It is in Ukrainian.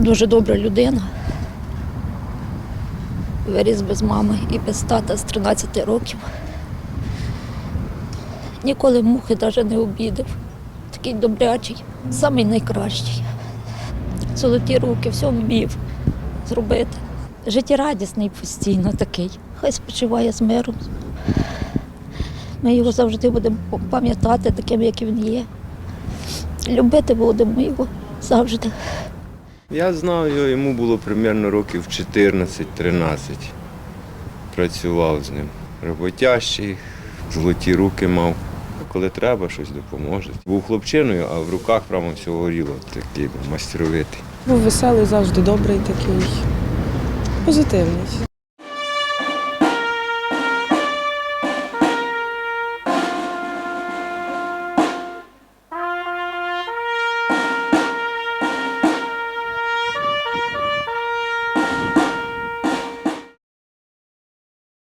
Дуже добра людина. Виріс без мами і без тата з 13 років. Ніколи мухи навіть не обідав. Такий добрячий, самий найкращий. Золоті руки, все вмів зробити. Життєрадісний постійно такий. Хай спочиває з миром. Ми його завжди будемо пам'ятати таким, як він є. Любити будемо його завжди. Я знав його, йому було примерно років 14-13. Працював з ним. Роботящий, золоті руки мав. Коли треба, щось допоможе. Був хлопчиною, а в руках прямо все горіло. Такий був майстровитий. Був веселий, завжди добрий такий, позитивний.